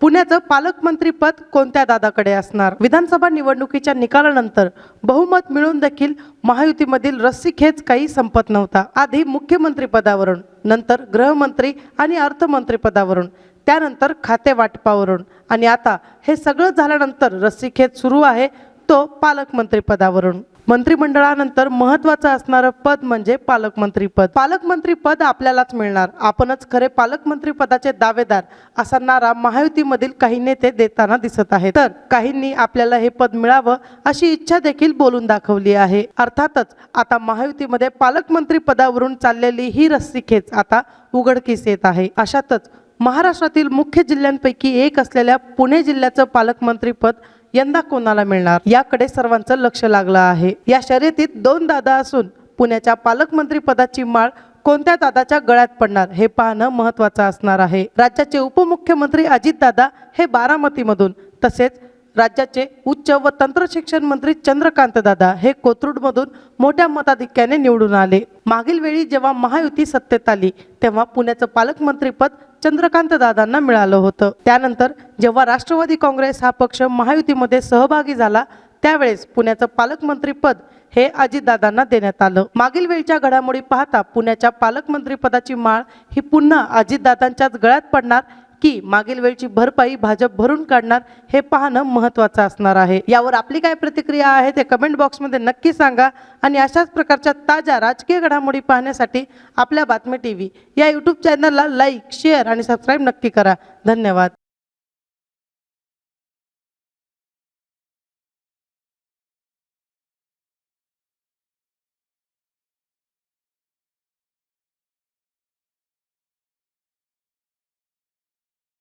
पुण्याचं पालकमंत्रीपद कोणत्या दादाकडे असणार? विधानसभा निवडणुकीच्या निकालानंतर बहुमत मिळून देखील महायुतीमधील रस्सीखेच काही संपत नव्हता. आधी मुख्यमंत्री पदावरून नंतर गृहमंत्री आणि अर्थमंत्रीपदावरून त्यानंतर खाते वाटपावरून आणि आता हे सगळं झाल्यानंतर रस्सीखेच सुरू आहे तो पालकमंत्री पदावरून. मंत्रिमंडळानंतर महत्वाचं असणारं पद म्हणजे पालकमंत्री पद पालकमंत्री पद आपल्यालाच मिळणार. आपणच खरे पालकमंत्री पदाचे दावेदार असा नारा महायुतीमधील काही नेते देताना दिसत आहे तर काहींनी आपल्याला हे पद मिळावं अशी इच्छा देखील बोलून दाखवली आहे. अर्थातच आता महायुतीमध्ये पालकमंत्री पदावरून चाललेली ही रस्सीखेच आता उघडकीस येत आहे. अशातच महाराष्ट्रातील मुख्य जिल्ह्यांपैकी एक असलेल्या पुणे जिल्ह्याचं पालकमंत्रीपद यंदा कोणाला मिळणार? याकडे सर्वांचं लक्ष लागलं आहे. या शर्यतीत दोन दादा असून पुण्याच्या पालकमंत्री पदाची माळ कोणत्या दादाच्या गळ्यात पडणार हे पाहणं महत्वाचं असणार आहे. राज्याचे उपमुख्यमंत्री अजितदादा हे बारामतीमधून. तसेच राज्याचे उच्च व तंत्र शिक्षण मंत्री चंद्रकांत दादा हे कोथरूडमधून मोठ्या मताधिक्याने निवडून आले. मागील वेळी जेव्हा महायुती सत्तेत आली तेव्हा पुण्याचं पालकमंत्रीपद चंद्रकांत दादांना मिळालं होतं. त्यानंतर जेव्हा राष्ट्रवादी काँग्रेस हा पक्ष महायुतीमध्ये सहभागी झाला त्यावेळेस पुण्याचं पालकमंत्रीपद हे अजितदादांना देण्यात आलं. मागील वेळच्या घडामोडी पाहता पुण्याच्या पालकमंत्रीपदाची माळ ही पुन्हा अजितदादांच्याच गळ्यात पडणार की मागील वेळची भरपाई भाजप भरून काढणार हे पाहणं महत्त्वाचं असणार आहे. यावर आपली काय प्रतिक्रिया आहे ते कमेंट बॉक्समध्ये नक्की सांगा आणि अशाच प्रकारच्या ताज्या राजकीय घडामोडी पाहण्यासाठी आपल्या बातमी टी व्ही या यूट्यूब चॅनलला लाईक शेअर आणि सबस्क्राईब नक्की करा. धन्यवाद.